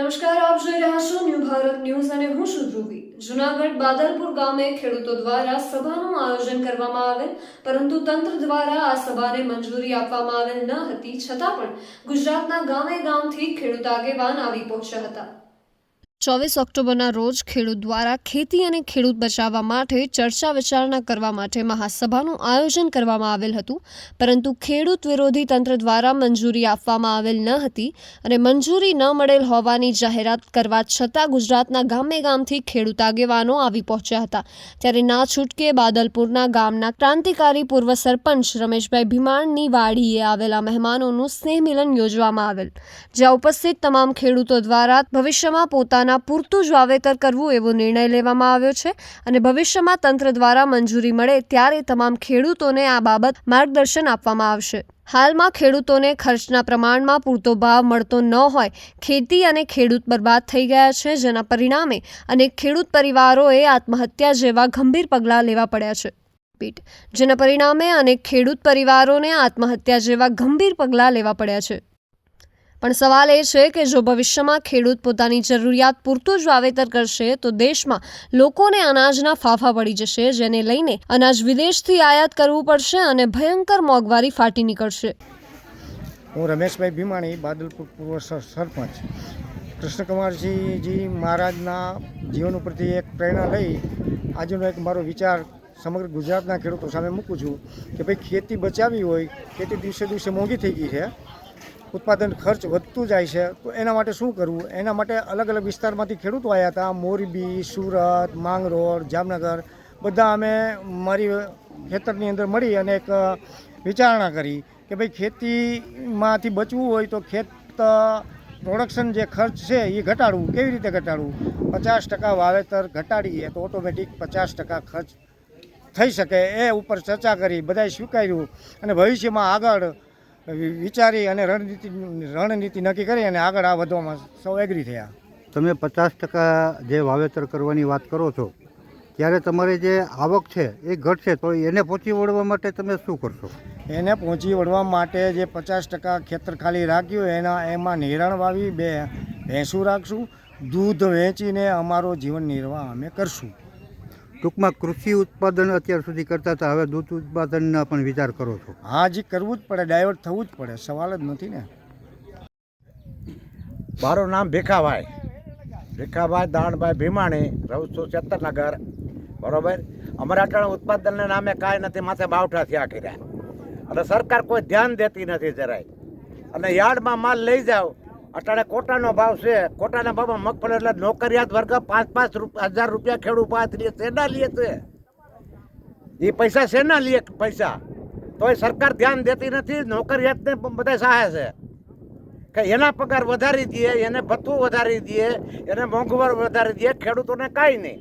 નમસ્કાર, આપ જોઈ રહ્યા છો ન્યૂ ભારત ન્યૂઝ અને હું છું ધ્રુવી. જુનાગઢ બાદલપુર ગામે ખેડૂતો દ્વારા સભાનું આયોજન કરવામાં આવેલ, પરંતુ તંત્ર દ્વારા આ સભાને મંજૂરી આપવામાં આવેલ ન હતી, છતાં પણ ગુજરાતના ગામે ગામથી ખેડૂત આગેવાન આવી પહોંચ્યા હતા. ચોવીસ ઓક્ટોબરના રોજ ખેડૂત દ્વારા ખેતી અને ખેડૂત બચાવવા માટે ચર્ચા વિચારણા કરવા માટે મહાસભાનું આયોજન કરવામાં આવેલ હતું. પરંતુ ખેડૂત વિરોધી તંત્ર દ્વારા મંજૂરી આપવામાં આવેલ ન હતી અને મંજૂરી ન મળેલ હોવાની જાહેરાત કરવા છતાં ગુજરાતના ગામે ગામથી ખેડૂત આગેવાનો આવી પહોંચ્યા હતા. ત્યારે ના છૂટકે બાદલપુરના ગામના ક્રાંતિકારી પૂર્વ સરપંચ રમેશભાઈ ભીમાણની વાડીએ આવેલા મહેમાનોનું સ્નેહ મિલન યોજવામાં આવેલ. જ્યાં ઉપસ્થિત તમામ ખેડૂતો દ્વારા ભવિષ્યમાં પોતાના પૂરતું જ વાવેતર કરવું એવો નિર્ણય લેવામાં આવ્યો છે અને ભવિષ્યમાં તંત્ર દ્વારા મંજૂરી મળે ત્યારે તમામ ખેડૂતોને આ બાબત માર્ગદર્શન આપવામાં આવશે. હાલમાં ખેડૂતોને ખર્ચના પ્રમાણમાં પૂરતો ભાવ મળતો ન હોય, ખેતી અને ખેડૂત બરબાદ થઈ ગયા છે, જેના પરિણામે અનેક ખેડૂત પરિવારોએ આત્મહત્યા જેવા ગંભીર પગલાં લેવા પડ્યા છે. પીટ, જેના પરિણામે અનેક ખેડૂત પરિવારોને આત્મહત્યા જેવા ગંભીર પગલાં લેવા પડ્યા છે. પણ સવાલ એ છે કે જો ભવિષ્યમાં ખેડૂત પોતાની જરૂરિયાત પૂરતું જ વાવેતર કરશે, તો દેશમાં લોકોને અનાજના ફાફા પડી જશે, જેને લઈને અનાજ વિદેશથી આયાત કરવું પડશે અને ભયંકર મોંઘવારી ફાટી નીકળશે. હું રમેશભાઈ ભીમાણી, બાદલપુર પૂર્વ સર- સરપંચ. કૃષ્ણકુમારજીજી મહારાજના જીવન ઉપરથી એક પ્રેરણા લઈ આજનો એક મારો વિચાર સમગ્ર ગુજરાતના ખેડૂતો સામે મૂકું છું કે ભાઈ ખેતી બચાવી હોય, ખેતી દિવસે દિવસે મોંઘી થઈ ગઈ છે. ઉત્પાદન ખર્ચ વધતું જાય છે, તો એના માટે શું કરવું? એના માટે અલગ અલગ વિસ્તારમાંથી ખેડૂતો આવ્યા હતા. મોરબી, સુરત, માંગરોળ, જામનગર. બધા અમે મારી ખેતરની અંદર મળી અને એક વિચારણા કરી કે ભાઈ ખેતીમાંથી બચવું હોય તો ખેત પ્રોડક્શન જે ખર્ચ છે એ ઘટાડવું. કેવી રીતે ઘટાડવું? પચાસ ટકા વાવેતર ઘટાડીએ તો ઓટોમેટિક પચાસ ટકા ખર્ચ થઈ શકે. એ ઉપર ચર્ચા કરી, બધાએ સ્વીકાર્યું અને ભવિષ્યમાં આગળ વિચારી અને રણનીતિ રણનીતિ નક્કી કરી અને આગળ આ વધવામાં સૌ એગ્રી થયા. તમે પચાસ ટકા જે વાવેતર કરવાની વાત કરો છો ત્યારે તમારી જે આવક છે એ ઘટશે તો એને પહોંચી વળવા માટે તમે શું કરશો? એને પહોંચી વળવા માટે જે પચાસ ટકા ખેતર ખાલી રાખ્યું એના એમાં નિરણ વાવી બે ભેંસું રાખશું દૂધ વેચીને અમારો જીવન નિર્વાહ અમે કરશું. ટૂંકમાં કૃષિ ઉત્પાદન અત્યાર સુધી કરતા હતા. હવે દૂધ ઉત્પાદનના પણ વિચાર કરો છો. હા જી કરવું જ પડે ડાયવર્ટ થવું જ પડે. સવાલ જ નથી ને. મારું નામ ભીખાભાઈ. ભીખાભાઈ દાણભાઈ ભીમાણી રહું છું ચેતનનગર બરોબર? અમારા અટાણા ઉત્પાદનના નામે કાંઈ નથી માથે બાવઠા થયા કર્યા. અને સરકાર કોઈ ધ્યાન દેતી નથી જરાય. અને યાર્ડમાં માલ લઈ જાઓ અટાણે કોટાનો ભાવ છે. કોટાના ભાવમાં મગફળી એટલે નોકરિયાત વર્ગ પાંચ પાંચ હજાર રૂપિયા ખેડૂત પાંચ લે શેના લે છે. એ પૈસા શેના લે પૈસા. તોય સરકાર ધ્યાન દેતી નથી, નોકરિયાતને બધા સહાય છે. કે એના પગાર વધારી દઈએ એને ભથ્થું વધારી દઈએ એને મોંઘવાર વધારી દઈએ ખેડૂતોને કાંઈ નહીં.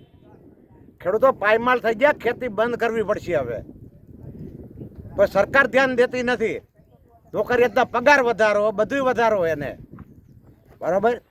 ખેડૂતો પાયમાલ થઈ ગયા, ખેતી બંધ કરવી પડશે હવે. તો સરકાર ધ્યાન દેતી નથી. નોકરિયાતના પગાર વધારો બધું વધારો એને. બરાબર?